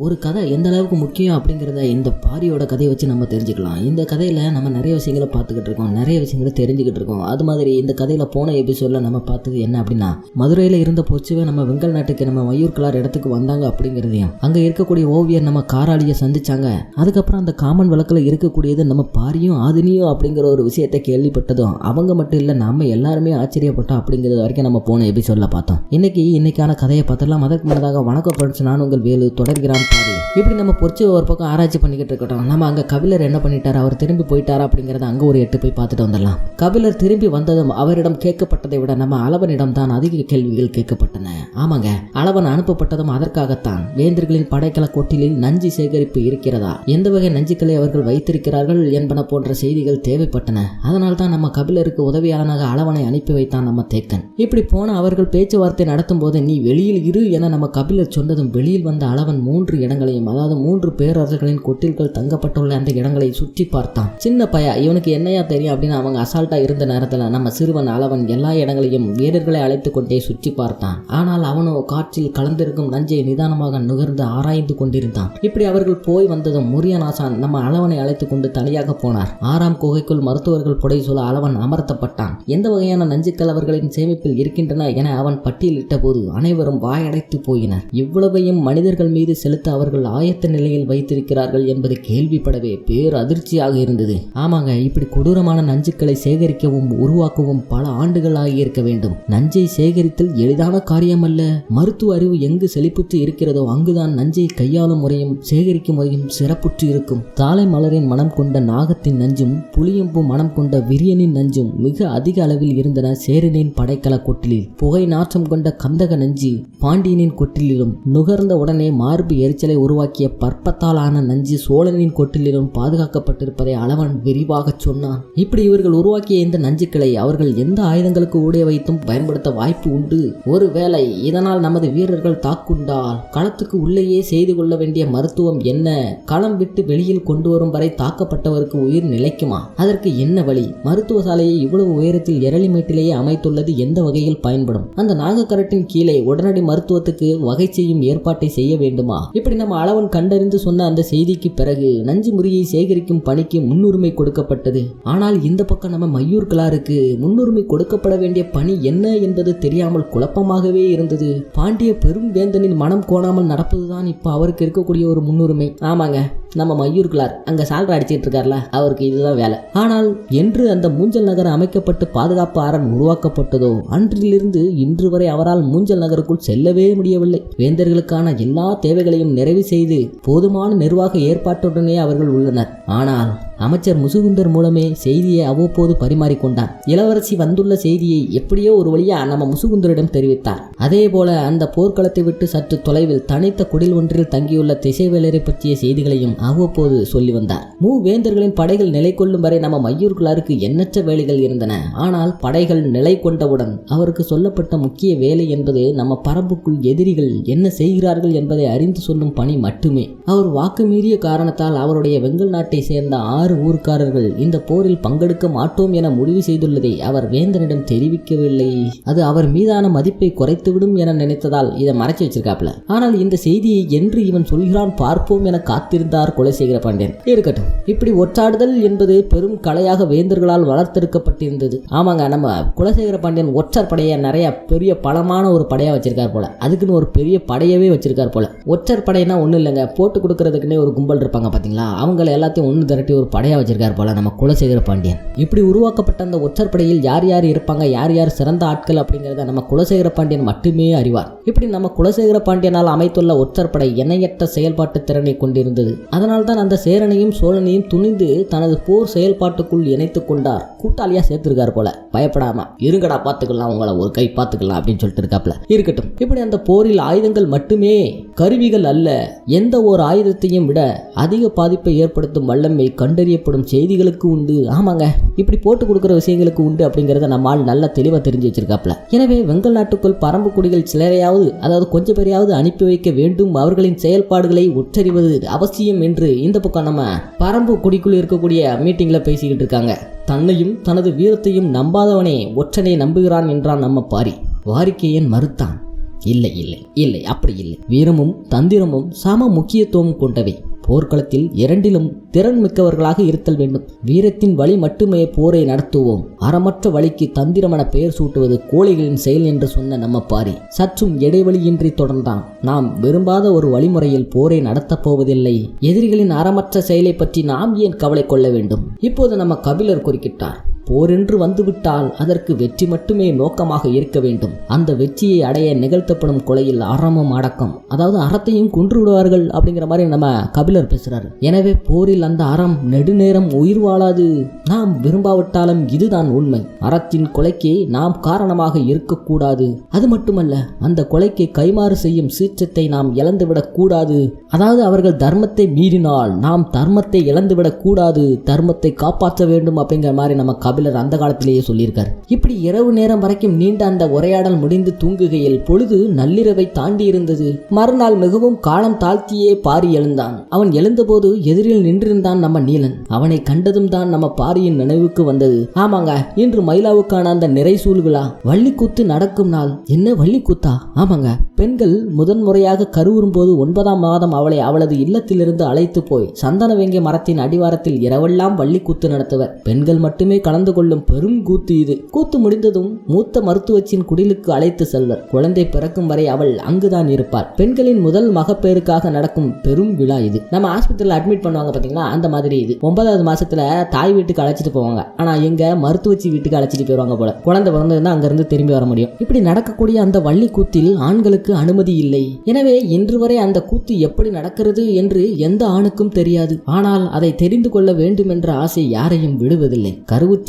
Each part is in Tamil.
ஒரு கதை எந்த அளவுக்கு முக்கியம் அப்படிங்கிறத இந்த பாரியோட கதையை வச்சு நம்ம தெரிஞ்சுக்கலாம். இந்த கதையில் நம்ம நிறைய விஷயங்களை பார்த்துக்கிட்டு இருக்கோம். நிறைய விஷயங்களை தெரிஞ்சுக்கிட்டு இருக்கோம். அது மாதிரி இந்த கதையில் போன எபிசோடில் நம்ம பார்த்தது என்ன அப்படின்னா மதுரையில் இருந்த பொச்சுவை நம்ம வெங்கல் நாட்டுக்கு நம்ம மயூர் கலார் இடத்துக்கு வந்தாங்க அப்படிங்கிறதையும் அங்கே இருக்கக்கூடிய ஓவியர் நம்ம காராளியை சந்திச்சாங்க. அதுக்கப்புறம் அந்த காமன் விளக்கில் இருக்கக்கூடியது நம்ம பாரியும் ஆதினியும் அப்படிங்கிற ஒரு விஷயத்தை கேள்விப்பட்டதும் அவங்க மட்டும் இல்லை நம்ம எல்லாருமே ஆச்சரியப்பட்டோம் அப்படிங்கிறது வரைக்கும் நம்ம போன எபிசோடில் பார்த்தோம். இன்னைக்கு இன்னைக்கான கதையை பார்த்துடலாம். அதற்கு முன்னதாக வணக்கம் படிச்சு நான் உங்கள் வேலு தொடர்கிறான் பாரு. இப்படி நம்ம பொறிச்சு ஒரு பக்கம் ஆராய்ச்சி பண்ணிக்கிட்டு இருக்கட்டும். நம்ம அங்கே கபிலர் என்ன பண்ணிட்டார்? அவர் திரும்பி போயிட்டாரா அப்படிங்கிறத அங்கே ஒரு எட்டு போய் பார்த்துட்டு வந்துடலாம். கபிலர் திரும்பி வந்ததும் அவரிடம் கேட்கப்பட்டதை விட நம்ம அளவனிடம் தான் அதிக கேள்விகள் கேட்கப்பட்டன. ஆமாங்க அளவன் அனுப்பப்பட்டதும் அதற்காகத்தான். வேந்தர்களின் படைக்கல கொட்டிலில் நஞ்சு சேகரிப்பு இருக்கிறதா? எந்த வகை நஞ்சுக்களை அவர்கள் வைத்திருக்கிறார்கள் என்பன போன்ற செய்திகள் தேவைப்பட்டன. அதனால் தான் நம்ம கபிலருக்கு உதவியாளனாக அளவனை அனுப்பி வைத்தான் நம்ம தேக்கன். இப்படி போன அவர்கள் பேச்சுவார்த்தை நடத்தும் போது நீ வெளியில் இரு என நம்ம கபிலர் சொன்னதும் வெளியில் வந்த அளவன் மூன்று இடங்களையும் அதாவது மூன்று பேரரசர்களின் கொட்டில்கள் தங்கப்பட்டுள்ள அந்த இடங்களை சுற்றி பார்த்தான். சின்ன பையா இவனுக்கு என்னையா தெரியும் அப்படின்னு அவங்க அசால்ட்டா இருந்த நேரத்தில் நம்ம சிறுவன் அளவன் எல்லா இடங்களையும் வீரர்களை அழைத்து கொண்டே சுற்றி பார்த்தான். ஆனால் அவனோ காற்றில் கலந்திருக்கும் நஞ்சை நிதானமாக நுகர்ந்து ஆராய்ந்து கொண்டிருந்தான். இப்படி அவர்கள் போய் வந்ததும் முரியநாசான் நம்ம அளவனை அழைத்து கொண்டு தனியாக போனார். ஆறாம் குகைக்குள் மருத்துவர்கள் புடை சொல்ல அளவன் அமர்த்தப்பட்டான். எந்த வகையான நஞ்சுக்கள் அவர்களின் சேமிப்பில் இருக்கின்றன என அவன் பட்டியலிட்ட போது அனைவரும் வாயடைத்து போயினர். இவ்வளவையும் மனிதர்கள் மீது செலுத்த அவர்கள் ஆயத்த நிலையில் வைத்திருக்கிறார்கள் என்பது கேள்விப்படவே பேர் அதிர்ச்சியாக இருந்தது. ஆமாங்க இப்படி கொடூரமான நஞ்சுக்களை சேகரிக்கவும் உருவாக்கவும் பல ஆண்டுகள் ஆகியிருக்க வேண்டும். நஞ்சை சேகரித்தல் எளிதான காரியமல்ல. மருத்துவ அறிவு எங்கு செழிப்புற்று இருக்கிறதோ அங்குதான் நஞ்சை கையாளும் முறையும் சேகரிக்கும் முறையும் சிறப்புற்று இருக்கும். தாளை மலரின் மனம் கொண்ட நாகத்தின் நஞ்சும் புளியம்பு மனம் கொண்ட விரியனின் நஞ்சும் மிக அதிக அளவில் இருந்தன சேரனின் படைக்கல கொட்டிலில். புகை நாற்றம் கொண்ட கந்தக நஞ்சு பாண்டியனின் கொட்டிலிலும் நுகர்ந்த உடனே மார்பு எரிச்சலை உருவாக்கிய பற்பத்தாலான நஞ்சு சோழனின் கொட்டிலிலும் பாதுகாக்கப்பட்டிருப்பதை அளவன் விரிவாகச் சொன்னான். இப்படி இவர்கள் உருவாக்கிய இந்த நஞ்சுக்களை அவர்கள் எந்த ஆயுதங்களுக்கு ஊடைய வைத்தும் பயன்படுத்த வாய்ப்பு உண்டு? ஒருவேளை இதனால் நமது வீரர்கள் தாக்குண்டால் களத்துக்கு உள்ளேயே செய்து கொள்ள வேண்டிய மருத்துவம் என்ன? களம் விட்டு வெளியில் கொண்டு வரும் வரை தாக்கப்பட்டவருக்கு உயிர் நிலைக்குமா? அதற்கு என்ன வழி? மருத்துவ சாலையை இவ்வளவு உயரத்தில் எரளிமேட்டிலேயே அமைத்துள்ளது எந்த வகையில் பயன்படும்? அந்த நாகக்கரட்டின் கீழே உடனடி மருத்துவத்துக்கு வகை செய்யும் ஏற்பாட்டை செய்ய வேண்டுமா? இப்படி நம்ம அளவன் கண்டறிந்து சொன்ன அந்த செய்திக்கு பிறகு நஞ்சு முறியை சேகரிக்கும் பணிக்கு முன்னுரிமை கொடுக்கப்பட்டது? ஆனால் இந்த பக்கம் நம்ம மயூர் கிளாருக்கு முன்னுரிமை கொடுக்கப்பட வேண்டிய பணி என்ன என்பது தெரியாமல் குழப்பமாகவே இருந்தது. பாண்டிய பெரும் வேந்தனின் மனம் கோணாமல் நடப்பதுதான் இப்போ அவருக்கு இருக்கக்கூடிய ஒரு முன்னுரிமை. ஆமாங்க. நம்ம மயூர் கிளார் அங்க சால்ரா அடிச்சிட்டு இருக்கார்ல அவருக்கு இதுதான் வேலை. ஆனால் என்று அந்த மூஞ்சல் நகர் அமைக்கப்பட்டு பாதுகாப்பு அரண் உருவாக்கப்பட்டதோ அன்றிலிருந்து இன்று வரை அவரால் மூஞ்சல் நகருக்குள் செல்லவே முடியவில்லை. வேந்தர்களுக்கான எல்லா தேவைகளையும் நிறைவு செய்து போதுமான நிர்வாக ஏற்பாட்டுடனே அவர்கள் உள்ளனர். ஆனால் அமைச்சர் முசுகுந்தர் மூலமே செய்தியை அவ்வப்போது பரிமாறிக்கொண்டார். இளவரசி வந்துள்ள செய்தியை எப்படியோ ஒரு வழியா நம்ம முசுகுந்தரிடம் தெரிவித்தார். அதே போல அந்த போர்க்களத்தை விட்டு சற்று தொலைவில் தனித்த குடில் ஒன்றில் தங்கியுள்ள திசைவேலரை பற்றிய செய்திகளையும் அவ்வப்போது சொல்லி வந்தார். மூவேந்தர்களின் படைகள் நிலை கொள்ளும் வரை நம்ம மையூர்களாருக்கு எண்ணற்ற வேலைகள் இருந்தன. ஆனால் படைகள் நிலை கொண்டவுடன் அவருக்கு சொல்லப்பட்ட முக்கிய வேலை என்பது நம்ம பரம்புக்குள் எதிரிகள் என்ன செய்கிறார்கள் என்பதை அறிந்து சொல்லும் பணி மட்டுமே. அவர் வாக்கு மீறிய காரணத்தால் அவருடைய வெங்கல் நாட்டை சேர்ந்த ஆறு ஊர்க்காரர்கள் இந்த போரில் பங்கெடுக்க மாட்டோம் என முடிவு செய்துள்ளதை அவர் வேந்தனிடம் தெரிவிக்கவில்லை. அது அவர் மீதான மதிப்பை குறைத்துவிடும் என நினைத்ததால் இதை மறைச்சு வச்சிருக்காப்ல ஆனால் இந்த செய்தியை என்று இவன் சொல்கிறான் பார்ப்போம் என காத்திருந்தார் குலசேகர பாண்டியன். இருக்கட்டும் இப்படி ஒற்றாடுதல் என்பது பெரும் கலையாக வேந்தர்களால் வளர்த்தெடுக்கப்பட்டிருந்தது. ஆமாங்க நம்ம குலசேகர பாண்டியன் ஒற்றர் படையை நிறைய பெரிய பலமான ஒரு படையா வச்சிருக்கார் போல. அதுக்குன்னு ஒரு பெரிய படையவே வச்சிருக்கார் போல. ஒற்றர் படைனா ஒன்றும் இல்லைங்க போட்டு கொடுக்கறதுக்குன்னே ஒரு கும்பல் இருப்பாங்க பார்த்தீங்களா அவங்கள எல்லாத்தையும் ஒன்று திரட்டி ஒரு படையா வச்சிருக்கார் போல நம்ம குலசேகர பாண்டியன். இப்படி உருவாக்கப்பட்ட அந்த ஒற்றற்படையில் யார் யார் இருப்பாங்க யார் யார் சிறந்த ஆட்கள் அப்படிங்கிறத நம்ம குலசேகர பாண்டியன் மட்டுமே அறிவார். இப்படி நம்ம குலசேகர பாண்டியனால் அமைத்துள்ள ஒற்றற்படை இணையற்ற எண்ணெயற்ற செயல்பாட்டு திறனை கொண்டிருந்தது. அதனால்தான் அந்த சேரனையும் சோழனையும் துணிந்து தனது போர் செயல்பாட்டுக்குள் இணைத்துக் கொண்டார். கூட்டாளியா சேர்த்திருக்கார் போல. பயப்படாம இருங்கடா பார்த்துக்கலாம் உங்களை ஒரு கை பார்த்துக்கலாம் அப்படின்னு சொல்லிட்டு இருக்காப்ல இருக்கட்டும். இப்படி அந்த போரில் ஆயுதங்கள் மட்டுமே கருவிகள் அல்ல எந்த ஒரு ஆயுதத்தையும் விட அதிக பாதிப்பை ஏற்படுத்தும் வல்லமை கண்டு கண்டறியப்படும் செய்திகளுக்கு உண்டு. ஆமாங்க. இப்படி போட்டு கொடுக்குற விஷயங்களுக்கு உண்டு அப்படிங்கிறத நம்மால் நல்ல தெளிவாக தெரிஞ்சு வச்சிருக்காப்ல. எனவே வெங்கல் நாட்டுக்குள் பரம்பு குடிகள் சிலரையாவது அதாவது கொஞ்சம் பேரையாவது அனுப்பி வைக்க வேண்டும். அவர்களின் செயல்பாடுகளை உற்றறிவது அவசியம் என்று இந்த பக்கம் நம்ம பரம்பு குடிக்குள் இருக்கக்கூடிய மீட்டிங்ல பேசிக்கிட்டு இருக்காங்க. தன்னையும் தனது வீரத்தையும் நம்பாதவனே ஒற்றனை நம்புகிறான் என்றான் நம்ம பாரி. வாரிக்கையன் மறுத்தான். இல்லை இல்லை இல்லை அப்படி இல்லை. வீரமும் தந்திரமும் சம முக்கியத்துவம் கொண்டவை. போர்க்களத்தில் இரண்டிலும் திறன் மிக்கவர்களாக இருத்தல் வேண்டும். வீரத்தின் வழி மட்டுமே போரை நடத்துவோம். அறமற்ற வழிக்கு தந்திரமன பெயர் சூட்டுவது கோழைகளின் செயல் என்று சொன்ன நம்ம பாரி சற்றும் இடைவெளியின்றி தொடர்ந்தான். நாம் விரும்பாத ஒரு வழிமுறையில் போரை நடத்தப் போவதில்லை. எதிரிகளின் அறமற்ற செயலை பற்றி நாம் ஏன் கவலை கொள்ள வேண்டும்? இப்போது நம்ம கபிலர் குறுக்கிட்டார். போரென்று வந்துவிட்டால் அதற்கு வெற்றி மட்டுமே நோக்கமாக இருக்க வேண்டும். அந்த வெற்றியை அடைய நிகழ்த்தப்படும் கொலையில் அறமும் அடக்கம். அதாவது அறத்தையும் கொன்று விடுவார்கள் அப்படிங்கிற மாதிரி நம்ம கபிலர் பேசுறாரு. எனவே போரில் அந்த அறம் நெடுநேரம் உயிர் வாழாது. நாம் விரும்பாவிட்டாலும் இதுதான் உண்மை. அறத்தின் கொலைக்கு நாம் காரணமாக இருக்கக்கூடாது. அது மட்டுமல்ல அந்த கொலைக்கு கைமாறு செய்யும் சீற்றத்தை நாம் இழந்துவிடக் கூடாது. அதாவது அவர்கள் தர்மத்தை மீறினால் நாம் தர்மத்தை இழந்துவிடக் கூடாது. தர்மத்தை காப்பாற்ற வேண்டும் அப்படிங்கிற மாதிரி நம்ம கபிலர் அந்த காலத்திலேயே சொல்லியிருக்கார். இப்படி இரவு நேரம் வரைக்கும் நீண்ட அந்த உரையாடல் முடிந்து தூங்குகையில் பொழுது நள்ளிரவை தாண்டி இருந்தது மறுநாள் மிகவும் காலம் தாழ்த்தியே பாரி எழுந்தான். அவன் எழுந்தபோது எதிரில் நின்றிருந்தான் நம்ம நீலன். அவனை கண்டதும் தான் நம்ம பாரியின் நினைவுக்கு வந்தது. ஆமாங்க இன்று மயிலாவுக்கான அந்த நிறை விழா. வள்ளிக்கூத்து நடக்கும் நாள். என்ன வள்ளிக்கூத்தா? ஆமாங்க. பெண்கள் முதன்முறையாக கருவுறும் போது ஒன்பதாம் மாதம் அவளை அவளது இல்லத்திலிருந்து அழைத்து போய் சந்தனவேங்கை மரத்தின் அடிவாரத்தில் இரவெல்லாம் வள்ளிக்கூத்து நடத்துவர். பெண்கள் மட்டுமே கலந்து கொள்ளும் பெரும் கூத்து இது. கூத்து முடிந்ததும் மூத்த மருத்துவச்சின் குடிலுக்கு அழைத்து செல்வர். குழந்தை பிறக்கும் வரை அவள் அங்குதான் இருப்பாள். பெண்களின் முதல் மகப்பேறுக்காக நடக்கும் பெரும் விழா இது. நம்ம ஆஸ்பத்திரியில் அட்மிட் பண்ணுவாங்க பாத்தீங்களா? அந்த மாதிரி இது. ஒன்பதாவது மாசத்துல தாய் வீட்டுக்கு அழைச்சிட்டு போவாங்க. ஆனா எங்க மருத்துவச்சி வீட்டுக்கு அழைச்சிட்டு போயிருவாங்க போல. குழந்தை பிறந்ததுன்னா அங்கிருந்து திரும்பி வர முடியும். இப்படி நடக்கக்கூடிய அந்த வள்ளி கூத்தில் ஆண்களுக்கு அனுமதி இல்லை. எனவே இன்று வரை அந்த கூத்து எப்படி நடக்கிறது என்று எந்த ஆணுக்கும் தெரியாது. ஆனால் அதை தெரிந்து கொள்ள வேண்டும் என்ற ஆசை யாரையும் விடுவதில்லை.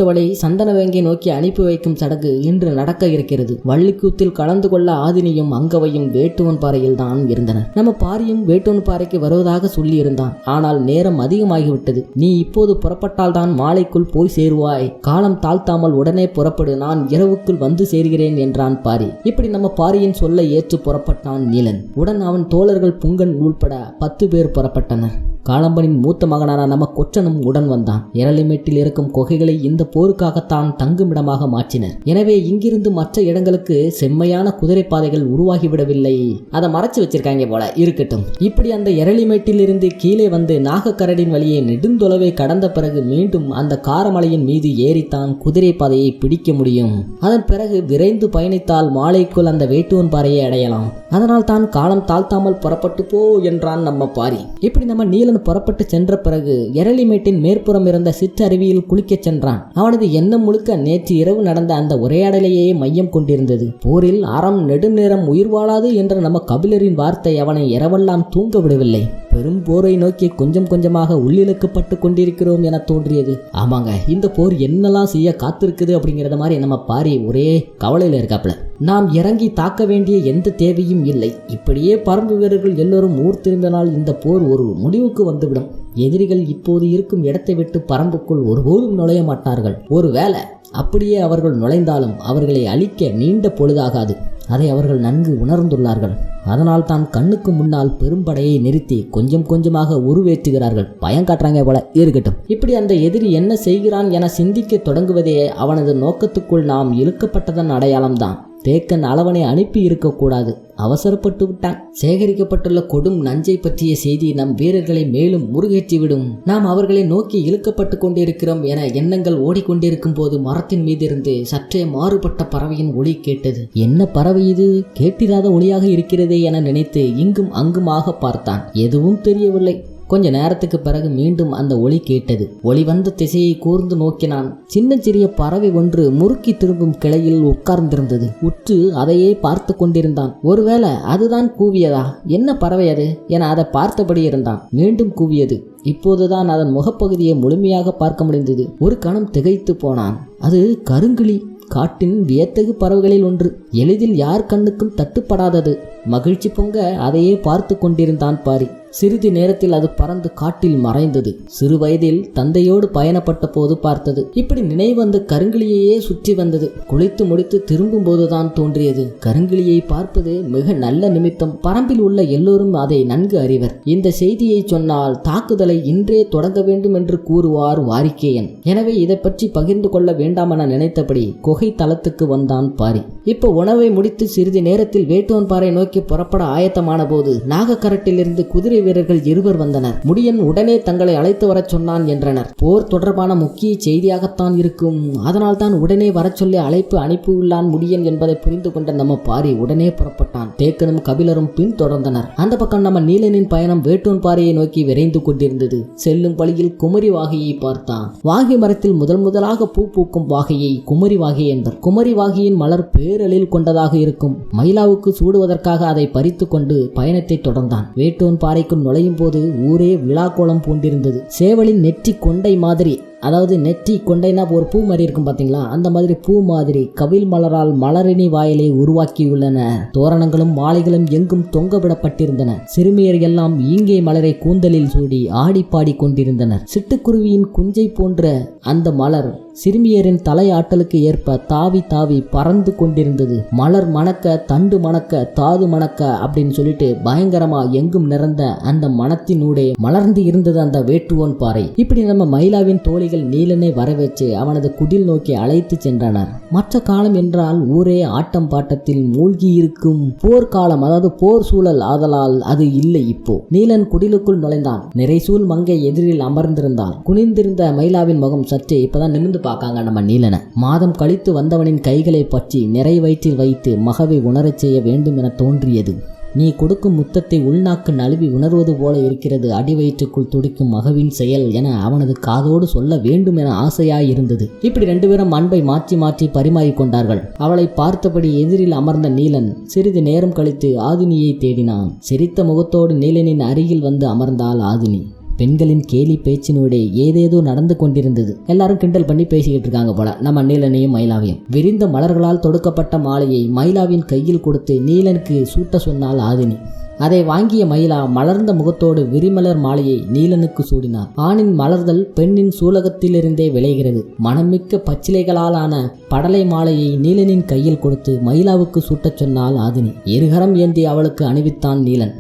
கருவுற்றவளை சந்தனவேங்கை நோக்கி அனுப்பி வைக்கும் சடங்கு இன்று நடக்க இருக்கிறது. வள்ளிக்கூத்தில் கலந்து கொள்ள ஆதினியும் அங்கவையும் வேட்டுவன் பாறையில் தான் இருந்தனர். நம்ம பாரியும் வேட்டுவன் பாறைக்கு வருவதாக சொல்லி இருந்தான் ஆனால் நேரம் அதிகமாகிவிட்டது. நீ இப்போது புறப்பட்டால் தான் மாலைக்குள் போய் சேருவாய். காலம் தாழ்த்தாமல் உடனே புறப்படு. நான் இரவுக்குள் வந்து சேர்கிறேன் என்றான் பாரி. இப்படி நம்ம பாரியின் சொல்லை ஏற்று புறப்பட்டான் நீலன். உடன் அவன் தோழர்கள் புங்கன் உள்பட பத்து பேர் புறப்பட்டனர். காளம்பனின் மூத்த மகனான நம்ம கொற்றனும் உடன் வந்தான். எரளிமேட்டில் இருக்கும் குகைகளை இந்த போருக்காகத்தான் தங்குமிடமாக மாற்றினர். எனவே இங்கிருந்து மற்ற இடங்களுக்கு செம்மையான குதிரை பாதைகள் உருவாகிவிடவில்லை. அதை மறைச்சு வச்சிருக்காங்க போல இருக்கட்டும். இப்படி அந்த எரளிமேட்டில் இருந்து கீழே வந்து நாகக்கரடின் வழியே நெடுந்தொலைவை கடந்த பிறகு மீண்டும் அந்த காரமலையின் மீது ஏறித்தான் குதிரை பாதையை பிடிக்க முடியும். அதன் பிறகு விரைந்து பயணித்தால் மாலைக்குள் அந்த வேட்டுவன் பாறையை அடையலாம். அதனால் தான் காலம் தாழ்த்தாமல் புறப்பட்டு போ என்றான் நம்ம பாரி. இப்படி நம்ம நீலன் புறப்பட்டு சென்ற பிறகு எரளிமேட்டின் மேற்புறம் இருந்த சிற்றருவியில் குளிக்கச் சென்றான். அவனது எண்ணம் முழுக்க நேற்று இரவு நடந்த அந்த உரையாடலையே மையம் கொண்டிருந்தது. போரில் அறம் நெடுநேரம் உயிர் வாழாது என்ற நம்ம கபிலரின் வார்த்தை அவனை இரவெல்லாம் தூங்க விடவில்லை. பெரும் போரை நோக்கி கொஞ்சம் கொஞ்சமாக உள்ளிழுக்கப்பட்டு கொண்டிருக்கிறோம் என தோன்றியது. ஆமாங்க இந்த போர் என்னெல்லாம் செய்ய காத்திருக்குது அப்படிங்கிறத மாதிரி நம்ம பாரி ஒரே கவலையில் இருக்காப்ல. நாம் இறங்கி தாக்க வேண்டிய எந்த தேவையும் இல்லை. இப்படியே பரம்பு வீரர்கள் எல்லோரும் ஊர் திரும்பினால் இந்த போர் ஒரு முடிவுக்கு வந்துவிடும். எதிரிகள் இப்போது இருக்கும் இடத்தை விட்டு பரம்புக்குள் ஒருபோதும் நுழைய மாட்டார்கள். ஒருவேளை அப்படியே அவர்கள் நுழைந்தாலும் அவர்களை அழிக்க நீண்ட பொழுதாகாது. அதை அவர்கள் நன்கு உணர்ந்துள்ளார்கள். அதனால் தான் கண்ணுக்கு முன்னால் பெரும்படையை நிறுத்தி கொஞ்சம் கொஞ்சமாக உருவேற்றுகிறார்கள். பயம் காட்டுறாங்க போல இருக்கட்டும். இப்படி அந்த எதிரி என்ன செய்கிறான் என சிந்திக்க தொடங்குவதே அவனது நோக்கத்துக்குள் நாம் இழுக்கப்பட்டதன் அடையாளம்தான். தேக்கன் அளவனை அனுப்பி இருக்கக்கூடாது. அவசரப்பட்டு விட்டான். சேகரிக்கப்பட்டுள்ள கொடும் நஞ்சை பற்றிய செய்தி நம் வீரர்களை மேலும் முருகேற்றிவிடும். நாம் அவர்களை நோக்கி இழுக்கப்பட்டு கொண்டிருக்கிறோம் என எண்ணங்கள் ஓடிக்கொண்டிருக்கும் போது மரத்தின் மீதிருந்து சற்றே மாறுபட்ட பறவையின் ஒளி கேட்டது. என்ன பறவை இது? கேட்டிராத ஒளியாக இருக்கிறதே என நினைத்து இங்கும் அங்குமாக பார்த்தான். எதுவும் தெரியவில்லை. கொஞ்ச நேரத்துக்கு பிறகு மீண்டும் அந்த ஒளி கேட்டது. ஒளி வந்த திசையை கூர்ந்து நோக்கினான். சின்ன சிறிய பறவை ஒன்று முறுக்கி திரும்பும் கிளையில் உட்கார்ந்திருந்தது. உற்று அதையே பார்த்து கொண்டிருந்தான். ஒருவேளை அதுதான் கூவியதா? என்ன பறவை அது? என அதை பார்த்தபடி இருந்தான். மீண்டும் கூவியது. இப்போதுதான் அதன் முகப்பகுதியை முழுமையாக பார்க்க முடிந்தது. ஒரு கணம் திகைத்து போனான். அது கருங்கிளி காட்டின் வியத்தகு பறவைகளில் ஒன்று. எளிதில் யார் கண்ணுக்கும் தட்டுப்படாதது. மகிழ்ச்சி பொங்க அதையே பார்த்து கொண்டிருந்தான் பாரி. சிறிது நேரத்தில் அது பறந்து காட்டில் மறைந்தது. சிறு வயதில் தந்தையோடு பயணப்பட்ட போது பார்த்தது. இப்படி நினைவந்த கருங்கிலியையே சுற்றி வந்தது. குளித்து முடித்து திரும்பும் போதுதான் தோன்றியது. கருங்கிலியை பார்ப்பது மிக நல்ல நிமித்தம். பரம்பில் உள்ள எல்லோரும் அதை நன்கு அறிவர். இந்த செய்தியை சொன்னால் தாக்குதலை இன்றே தொடங்க வேண்டும் என்று கூறுவார் வாரிக்கேயன். எனவே இதை பற்றி பகிர்ந்து கொள்ள வேண்டாம் என நினைத்தபடி குகை தளத்துக்கு வந்தான் பாரி. இப்ப உணவை முடித்து சிறிது நேரத்தில் வேட்டுவன் பாறை நோக்கி புறப்பட ஆயத்தமான போது நாகக்கரட்டிலிருந்து குதிரை வீரர்கள் இருவர் வந்தனர். முடியன் உடனே தங்களை அழைத்து வரச் சொன்னான் என்றனர். போர் தொடர்பான முக்கிய செய்தியாகத்தான் இருக்கும். அதனால் தான் உடனே வரச் சொல்லி அழைப்பு அனுப்பியுள்ளான் முடியன் என்பதை புரிந்து கொண்ட நம்ம பாரி உடனே புறப்பட்டான். தேக்கனும் கபிலரும் பின் தொடர்ந்தனர் அந்த பக்கம் நம்ம நீலனின் பயணம் வேட்டூன் பாறையை நோக்கி விரைந்து கொண்டிருந்தது. செல்லும் வழியில் குமரி வாகையை பார்த்தான். வாகை மரத்தில் முதல் முதலாக பூ பூக்கும் வாகையை குமரி வாகை என்பர். குமரி வாகையின் மலர் பேரழில் கொண்டதாக இருக்கும். மயிலாவுக்கு சூடுவதற்காக அதை பறித்து கொண்டு பயணத்தை தொடர்ந்தான். வேட்டூன் பாறைக்கு பாறைக்குள் நுழையும் போது ஊரே விழாக்கோலம் பூண்டிருந்தது. சேவலின் நெற்றி கொண்டை மாதிரி அதாவது நெற்றி கொண்டைனா ஒரு பூ மாதிரி இருக்கும் பார்த்தீங்களா அந்த மாதிரி பூ மாதிரி கவில் மலரால் மலரினி வாயிலை உருவாக்கியுள்ளன. தோரணங்களும் மாலைகளும் எங்கும் தொங்கவிடப்பட்டிருந்தன. சிறுமியர் எல்லாம் ஈங்கே மலரை கூந்தலில் சூடி ஆடி பாடி கொண்டிருந்தனர். சிட்டுக்குருவியின் குஞ்சை போன்ற அந்த மலர் சிறுமியரின் தலையாட்டலுக்கு ஏற்ப தாவி தாவி பறந்து கொண்டிருந்தது. மலர் மணக்க தண்டு மணக்க தாது மணக்க அப்படின்னு சொல்லிட்டு பயங்கரமா எங்கும் நிறந்த அந்த மனத்தினூடே மலர்ந்து இருந்தது அந்த வேட்டுவோன் பாறை. இப்படி நம்ம மயிலாவின் தோழிகள் நீலனை வரவேற்று அவனது குடில் நோக்கி அழைத்து சென்றனர். மற்ற காலம் என்றால் ஊரே ஆட்டம் பாட்டத்தில் மூழ்கி இருக்கும் போர்க்காலம் அதாவது போர் சூழல் ஆதலால் அது இல்லை இப்போ. நீலன் குடிலுக்குள் நுழைந்தான். நிறைசூல் மங்கை எதிரில் அமர்ந்திருந்தாள் குனிந்திருந்த மயிலாவின் முகம் சற்றே இப்பதான் நிமிர்ந்து பார்க்காங்க நம்ம நீலனை. மாதம் கழித்து வந்தவனின் கைகளை பற்றி நிறை வயிற்றில் வைத்து மகவை உணரச் செய்ய வேண்டும் என தோன்றியது. நீ கொடுக்கும் முத்தத்தை உள்நாக்கு நழுவி உணர்வது போல இருக்கிறது. அடி வயிற்றுக்குள் துடிக்கும் மகவின் செயல் என அவனது காதோடு சொல்ல வேண்டும் என ஆசையாய் இருந்தது இப்படி ரெண்டு பேரும் அன்பை மாற்றி மாற்றி பரிமாறிக் கொண்டார்கள். அவளை பார்த்தபடி எதிரில் அமர்ந்த நீலன் சிறிது நேரம் கழித்து ஆதினியை தேடினான். சிரித்த முகத்தோடு நீலனின் அருகில் வந்து அமர்ந்தாள் ஆதினி. பெண்களின் கேலி பேச்சினோட ஏதேதோ நடந்து கொண்டிருந்தது. எல்லாரும் கிண்டல் பண்ணி பேசிக்கிட்டு இருக்காங்க போல. நம்ம நீலனையும் மயிலாவையும். விரிந்த மலர்களால் தொடுக்கப்பட்ட மாலையை மயிலாவின் கையில் கொடுத்து நீலனுக்கு சூட்ட சொன்னால் ஆதினி. அதை வாங்கிய மயிலா மலர்ந்த முகத்தோடு விரிமலர் மாலையை நீலனுக்கு சூடினார். ஆணின் மலர்தல் பெண்ணின் சூலகத்திலிருந்தே விளைகிறது. மனமிக்க பச்சிலைகளாலான படலை மாலையை நீலனின் கையில் கொடுத்து மயிலாவுக்கு சூட்டச் சொன்னால் ஆதினி. இருகரம் ஏந்தி அவளுக்கு அணிவித்தான் நீலன்.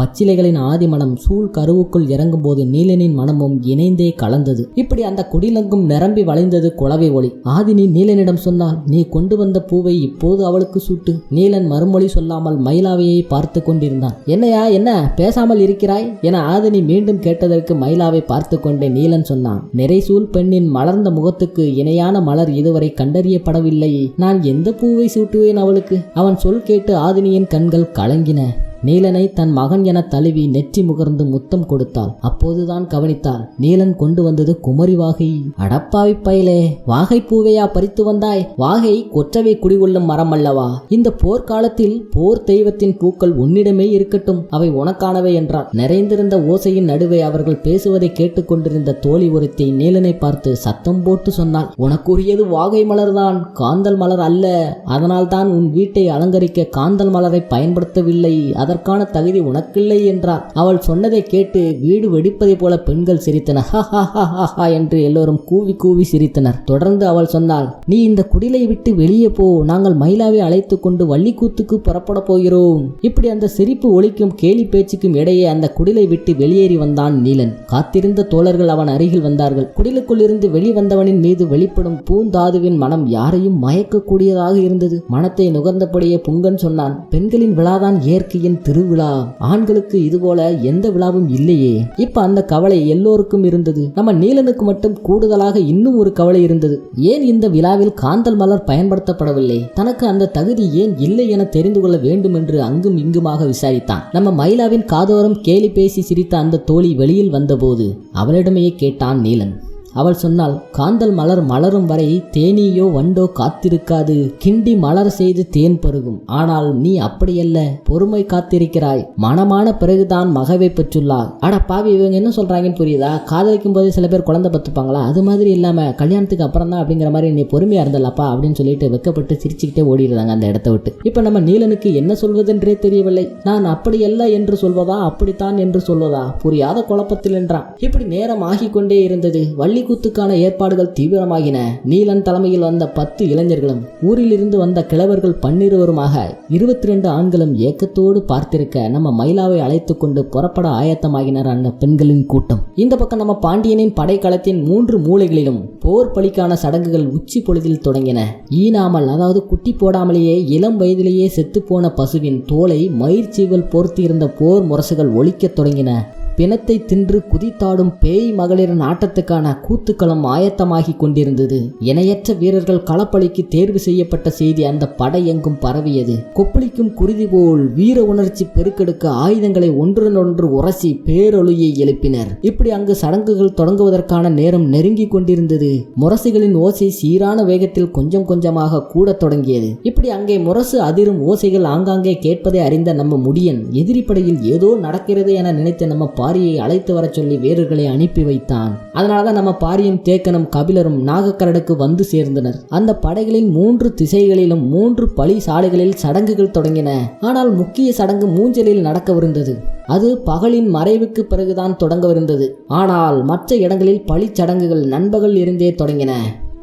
பச்சிலைகளின் ஆதி மனம் சூழ் கருவுக்குள் இறங்கும்போது நீலனின் மனமும் இணைந்தே கலந்தது. இப்படி அந்த குடிலங்கும் நிரம்பி வளைந்தது குளவை ஒளி. ஆதினி நீலனிடம் சொன்னால் நீ கொண்டு வந்த பூவை இப்போது அவளுக்கு சூட்டு. நீலன் மறுமொழி சொல்லாமல் மயிலாவையை பார்த்து கொண்டிருந்தான். என்னையா என்ன? பேசாமல் இருக்கிறாய்? என ஆதினி மீண்டும் கேட்டதற்கு மயிலாவை பார்த்து கொண்டே நீலன் சொன்னான் நிறைசூல் பெண்ணின் மலர்ந்த முகத்துக்கு இணையான மலர் இதுவரை கண்டறியப்படவில்லை நான் எந்த பூவை சூட்டுவேன் அவளுக்கு? அவன் சொல் கேட்டு ஆதினியின் கண்கள் கலங்கின. நீலனை தன் மகன் என தழுவி நெற்றி முகர்ந்து முத்தம் கொடுத்தாள். அப்போதுதான் கவனித்தாள் நீலன் கொண்டு வந்தது குமரி வாகை. அடப்பாவி பயலே வாகை பூவையா பறித்து வந்தாய்? வாகை கொற்றவை குடிகொள்ளும் மரம் அல்லவா? இந்த போர்க்காலத்தில் போர் தெய்வத்தின் பூக்கள் உன்னிடமே இருக்கட்டும் அவை உனக்கானவை என்றார் நிறைந்திருந்த ஓசையின் நடுவே அவர்கள் பேசுவதை கேட்டுக்கொண்டிருந்த தோழி ஒருத்தி நீலனை பார்த்து சத்தம் போட்டு சொன்னாள் உனக்குரியது வாகை மலர்தான் காந்தல் மலர் அல்ல. அதனால்தான் உன் வீட்டை அலங்கரிக்க காந்தல் மலரை பயன்படுத்தவில்லை. அதற்கான தகுதி உனக்கில்லை என்றார். அவள் சொன்னதை கேட்டு வீடு வெடிப்பதைப் போல பெண்கள் சிரித்தன. "ஹா, ஹா, ஹா, ஹா, ஹா" என்று எல்லோரும் கூவி கூவி சிரித்தனர். தொடர்ந்து அவள் சொன்னாள் நீ இந்த குடிலை விட்டு வெளியே போ. நாங்கள் மயிலாவை அழைத்து கொண்டு வள்ளிக்கூத்துக்கு புறப்பட போகிறோம். இப்படி அந்த சிரிப்பு ஒழிக்கும் கேலி பேச்சுக்கும் இடையே அந்த குடிலை விட்டு வெளியேறி வந்தான் நீலன். காத்திருந்த தோழர்கள் அவன் அருகில் வந்தார்கள். குடிலுக்குள் இருந்து வெளிவந்தவனின் மீது வெளிப்படும் பூந்தாதுவின் மனம் யாரையும் மயக்கக்கூடியதாக இருந்தது. மனத்தை நுகர்ந்தபடியே புங்கன் சொன்னான் பெண்களின் விழாதான் இயற்கையின் திருவிழா. ஆண்களுக்கு இதுபோல எந்த விழாவும் இல்லையே. இப்ப அந்த கவலை எல்லோருக்கும் இருந்தது. நம்ம நீலனுக்கு மட்டும் கூடுதலாக இன்னும் ஒரு கவலை இருந்தது. ஏன் இந்த விழாவில் காந்தல் மலர் பயன்படுத்தப்படவில்லை? தனக்கு அந்த தகுதி ஏன் இல்லை என தெரிந்து கொள்ள வேண்டும் என்று அங்கும் இங்குமாக விசாரித்தான். நம்ம மயிலாவின் காதோரம் கேலி பேசி சிரித்த அந்த தோழி வெளியில் வந்தபோது அவளிடமே கேட்டான் நீலன். அவள் சொன்னாள் காந்தல் மலர் மலரும் வரை தேனீயோ வண்டோ காத்திருக்காது. கிண்டி மலர் செய்து தேன் பருகும். ஆனால் நீ அப்படியல்ல. பொறுமை காத்திருக்கிறாய். மனமான பிறகுதான் மகவை பெற்றுள்ளார். அட பாவி இவங்க என்ன சொல்றாங்கன்னு புரியுதா? காதலிக்கும் போது சில பேர் குழந்தை பத்துப்பாங்களா? அது மாதிரி இல்லாம கல்யாணத்துக்கு அப்புறம் தான் அப்படிங்கிற மாதிரி நீ பொறுமையா இருந்தலப்பா அப்படின்னு சொல்லிட்டு வெக்கப்பட்டு சிரிச்சுக்கிட்டே ஓடிடுறாங்க அந்த இடத்த விட்டு. இப்ப நம்ம நீலனுக்கு என்ன சொல்வதென்றே தெரியவில்லை. நான் அப்படியல்ல என்று சொல்வதா? அப்படித்தான் என்று சொல்வதா? புரியாத குழப்பத்தில் என்றான் இப்படி நேரம் ஆகிக் கொண்டே இருந்தது வள்ளிக்கூத்துக்கான ஏற்பாடுகள் தீவிரமாகின. நீலன் தலைமையில் வந்த பத்து இளைஞர்களும் ஊரிலிருந்து வந்த கிழவர்கள் பன்னிருவருமாக இருபத்தி ரெண்டு ஆண்களும் ஏக்கத்தோடு பார்த்திருக்க நம்ம மயிலாவை அழைத்து கொண்டு புறப்பட ஆயத்தமாகினர் அந்த பெண்களின் கூட்டம். இந்த பக்கம் நம்ம பாண்டியனின் படைக்களத்தின் மூன்று மூலைகளிலும் போர் பலிக்கான சடங்குகள் உச்சி பொழுதில் தொடங்கின. ஈனாமல் அதாவது குட்டி போடாமலேயே இளம் வயதிலேயே செத்துப்போன பசுவின் தோலை மயிர்ச்சீவல் போர்த்தியிருந்த போர் முரசுகள் ஒழிக்கத் தொடங்கின. பிணத்தை தின்று குதித்தாடும் பேய் மகளிரின் ஆட்டத்துக்கான கூத்துக்களம் ஆயத்தமாகி கொண்டிருந்தது. இணையற்ற வீரர்கள் களப்பலிக்கு தேர்வு செய்யப்பட்ட செய்தி அந்த படை எங்கும் பரவியது. கொப்பளிக்கும் குருதி போல் வீர உணர்ச்சி பெருக்கெடுக்க ஆயுதங்களை ஒன்றுனொன்று உரசி பேரொளியை எழுப்பினர். இப்படி அங்கு சடங்குகள் தொடங்குவதற்கான நேரம் நெருங்கி கொண்டிருந்தது. முரசுகளின் ஓசை சீரான வேகத்தில் கொஞ்சம் கொஞ்சமாக கூடத் தொடங்கியது. இப்படி அங்கே முரசு அதிரும் ஓசைகள் ஆங்காங்கே கேட்பதை அறிந்த நம்ம முடியன் எதிரிப்படையில் ஏதோ நடக்கிறது என நினைத்த நம்ம பாரியை அழைத்து வரச் சொல்லி வீரர்களை அனுப்பி வைத்தான். அதனாலதான் நம்ம பாரியும் தேக்கனும் கபிலரும் நாகக்கரடுக்கு வந்து சேர்ந்தனர். அந்த படைகளின் மூன்று திசைகளிலும் மூன்று பழி சாலைகளில் சடங்குகள் தொடங்கின. ஆனால் முக்கிய சடங்கு மூஞ்சலில் நடக்கவிருந்தது. அது பகலின் மறைவுக்கு பிறகுதான் தொடங்கவிருந்தது. ஆனால் மற்ற இடங்களில் பழிச்சடங்குகள் நண்பகல் இருந்தே தொடங்கின.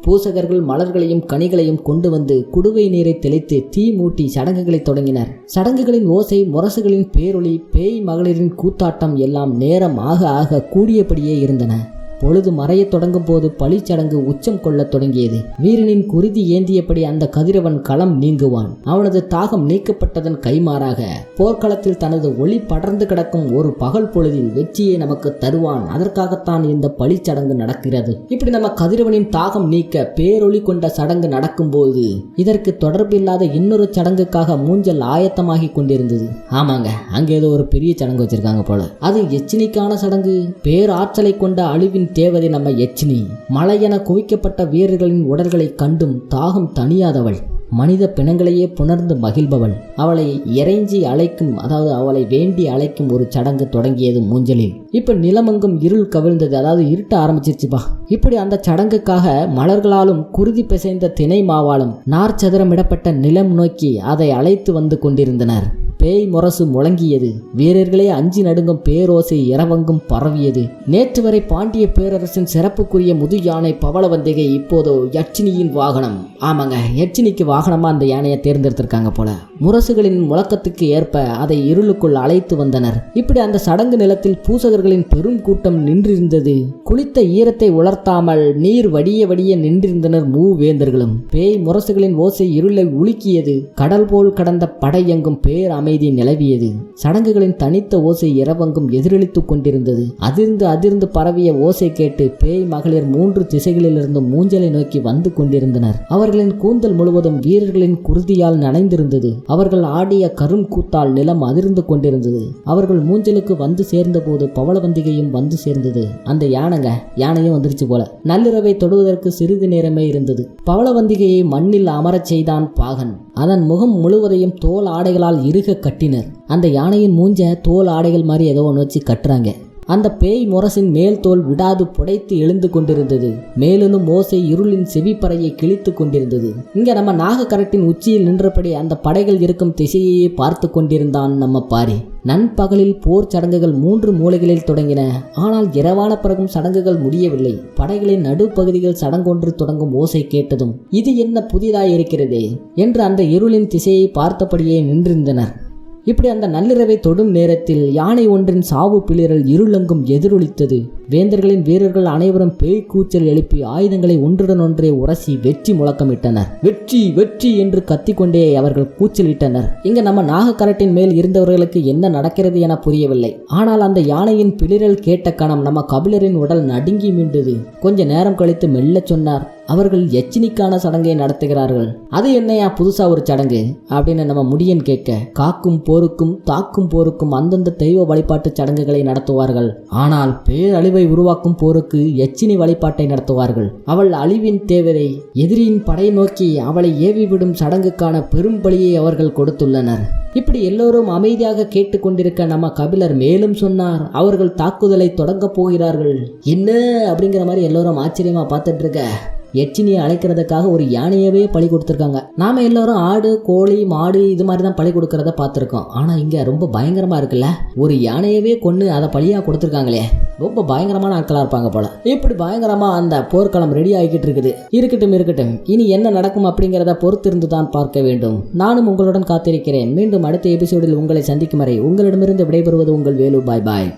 பூசகர்கள் மலர்களையும் கனிகளையும் கொண்டு வந்து குடுவை நீரை தெளித்து தீ மூட்டி சடங்குகளை தொடங்கினர். சடங்குகளின் ஓசை முரசுகளின் பேரொளி பேய் மகளிரின் கூத்தாட்டம் எல்லாம் நேரம் ஆக ஆக கூடியபடியே இருந்தன. பொழுது மறையத் தொடங்கும் போது பழிச்சடங்கு உச்சம் கொள்ளத் தொடங்கியது. வீரனின் குருதி ஏந்தியபடி அந்த கதிரவன் களம் நீங்குவான். அவனது தாகம் நீக்கப்பட்டதன் கைமாறாக போர்க்களத்தில் தனது ஒளி படர்ந்து கிடக்கும் ஒரு பகல் பொழுதில் வெற்றியை நமக்கு தருவான். அதற்காகத்தான் இந்த பழிச்சடங்கு நடக்கிறது. இப்படி நம்ம கதிரவனின் தாகம் நீக்க பேரொளி கொண்ட சடங்கு நடக்கும்போது இதற்கு தொடர்பில்லாத இன்னொரு சடங்குக்காக மூஞ்சல் ஆயத்தமாகி கொண்டிருந்தது. ஆமாங்க அங்கே ஏதோ ஒரு பெரிய சடங்கு வச்சிருக்காங்க போல. அது எச்சினிக்கான சடங்கு பேராற்றலை கொண்ட அழிவின் தேவதை நம்ம எச்சினி. மலையென குவிக்கப்பட்ட வீரர்களின் உடல்களை கண்டும் தாகம் தணியாதவள். மனித பிணங்களையே புணர்ந்து மகிழ்பவள். அவளை இறைஞ்சி அழைக்கும் அதாவது அவளை வேண்டி அழைக்கும் ஒரு சடங்கு தொடங்கியது மூஞ்சலில். இப்ப நிலமங்கும் இருள் கவிழ்ந்தது அதாவது இருட்ட ஆரம்பிச்சிருச்சுப்பா இப்படி அந்த சடங்குக்காக மலர்களாலும் குருதி பிசைந்த திணை மாவாலும் நார்ச்சதுரமிடப்பட்ட நிலம் நோக்கி அதை அழைத்து வந்து கொண்டிருந்தனர். பேய் முரசு முழங்கியது. வீரர்களே அஞ்சி நடுங்கும் பேரோசை இரவங்கும் பரவியது. நேற்று வரை பாண்டிய பேரரசின் சிறப்புக்குரிய முது யானை பவளவந்திகை இப்போதோ யட்சினியின் வாகனம். ஆமாங்க யட்சினிக்கு வாகனமா அந்த யானையை தேர்ந்தெடுத்திருக்காங்க போல. முரசுகளின் முழக்கத்துக்கு ஏற்ப அதை இருளுக்குள் அழைத்து வந்தனர். இப்படி அந்த சடங்கு நிலத்தில் பூசகர்களின் பெரும் கூட்டம் நின்றிருந்தது. குளித்த ஈரத்தை உலர்த்தாமல் நீர் வடிய வடிய நின்றிருந்தனர் மூவேந்தர்களும். பேய் முரசுகளின் ஓசை இருளை உலுக்கியது. கடல் போல் கடந்த படையெங்கும் பேர் அமைதி அமைதி நிலவியது. சடங்குகளின் தனித்த ஓசை இரவங்கும் எதிரொலித்துக் கொண்டிருந்தது. அதிர்ந்து அதிர்ந்து பரவிய ஓசை கேட்டு பேய் மகளிர் மூன்று திசைகளிலிருந்தும் மூஞ்சலை நோக்கி வந்து கொண்டிருந்தனர். அவர்களின் கூந்தல் முழுவதும் வீரர்களின் குருதியால் நனைந்திருந்தது. அவர்கள் ஆடிய கரும் கூத்தால் நிலம் அதிர்ந்து கொண்டிருந்தது. அவர்கள் மூஞ்சலுக்கு வந்து சேர்ந்தபோது பவளவந்திகையும் வந்து சேர்ந்தது. அந்த யானைங்க யானையும் வந்துருச்சு போல. நள்ளிரவை தொடுவதற்கு சிறிது நேரமே இருந்தது. பவளவந்திகையை மண்ணில் அமரச் செய்தான் பாகன். அதன் முகம் முழுவதையும் தோல் ஆடைகளால் இறுக கட்டினர். அந்த யானையின் மூஞ்ச தோல் ஆடைகள் மாதிரி ஏதோ ஒன்று வச்சு கட்டுறாங்க. அந்த பேய் முரசின் மேல் தோல் விடாது புடைத்து எழுந்து கொண்டிருந்தது. மேலும் ஓசை இருளின் செவிப்பறையை கிழித்து கொண்டிருந்தது. இங்க நம்ம நாகக்கரட்டின் உச்சியில் நின்றபடி அந்த படைகள் இருக்கும் திசையையே பார்த்து கொண்டிருந்தான் நம்ம பாரி. நண்பகலில் போர் சடங்குகள் மூன்று மூலைகளில் தொடங்கின. ஆனால் இரவான பிறகும் சடங்குகள் முடியவில்லை. படைகளின் நடுப்பகுதிகள் சடங்கொன்று தொடங்கும் ஓசை கேட்டதும் இது என்ன புதிதாய் இருக்கிறதே என்று அந்த இருளின் திசையை பார்த்தபடியே நின்றிருந்தனர். இப்படி அந்த நள்ளிரவை தொடும் நேரத்தில் யானை ஒன்றின் சாவு பிளிரல் இருளங்கும் எதிரொலித்தது. வேந்தர்களின் வீரர்கள் அனைவரும் பேய் கூச்சல் எழுப்பி ஆயுதங்களை ஒன்றுடன் ஒன்றே உரசி வெற்றி முழக்கமிட்டனர். வெற்றி வெற்றி என்று கத்திக்கொண்டே அவர்கள் கூச்சலிட்டனர். இங்க நம்ம நாகக்கரட்டின் மேல் இருந்தவர்களுக்கு என்ன நடக்கிறது என புரியவில்லை. ஆனால் அந்த யானையின் பிளிரல் கேட்ட கணம் நம்ம கபிலரின் உடல் நடுங்கி மீண்டது கொஞ்ச நேரம் கழித்து மெல்லச் சொன்னார் அவர்கள் எச்சினிக்கான சடங்கை நடத்துகிறார்கள். அது என்னையா புதுசா ஒரு சடங்கு? அப்படின்னு நம்ம முடியன் கேட்க காக்கும் போருக்கும் தாக்கும் போருக்கும் அந்தந்த தெய்வ வழிபாட்டு சடங்குகளை நடத்துவார்கள். ஆனால் பேரழிவை உருவாக்கும் போருக்கு எச்சினி வழிபாட்டை நடத்துவார்கள். அவள் அழிவின் தேவரை எதிரியின் படை நோக்கி அவளை ஏவிவிடும் சடங்குக்கான பெரும் பலியை அவர்கள் கொடுத்துள்ளனர். இப்படி எல்லோரும் அமைதியாக கேட்டுக்கொண்டிருக்க நம்ம கபிலர் மேலும் சொன்னார் அவர்கள் தாக்குதலை தொடங்கப் போகிறார்கள். என்ன? அப்படிங்கிற மாதிரி எல்லோரும் ஆச்சரியமா பார்த்துட்டு இருக்க. எச்சினியை அழைக்கிறதுக்காக ஒரு யானையவே பழி கொடுத்துருக்காங்க. நாம எல்லாரும் ஆடு கோழி மாடு இது மாதிரி தான் பழி கொடுக்கறத பார்த்துருக்கோம். ஆனால் இங்கே ரொம்ப பயங்கரமாக இருக்குல்ல? ஒரு யானையவே கொன்று அதை பழியாக கொடுத்துருக்காங்களே. ரொம்ப பயங்கரமான ஆட்களாக இருப்பாங்க போல. இப்படி பயங்கரமாக அந்த போர்க்களம் ரெடி ஆகிக்கிட்டு இருக்குது. இருக்கட்டும் இருக்கட்டும். இனி என்ன நடக்கும் அப்படிங்கிறத பொறுத்திருந்து தான் பார்க்க வேண்டும். நானும் உங்களுடன் காத்திருக்கிறேன். மீண்டும் அடுத்த எபிசோடில் உங்களை சந்திக்கும் வரை உங்களிடமிருந்து விடைபெறுவது உங்கள் வேலு. பாய் பாய்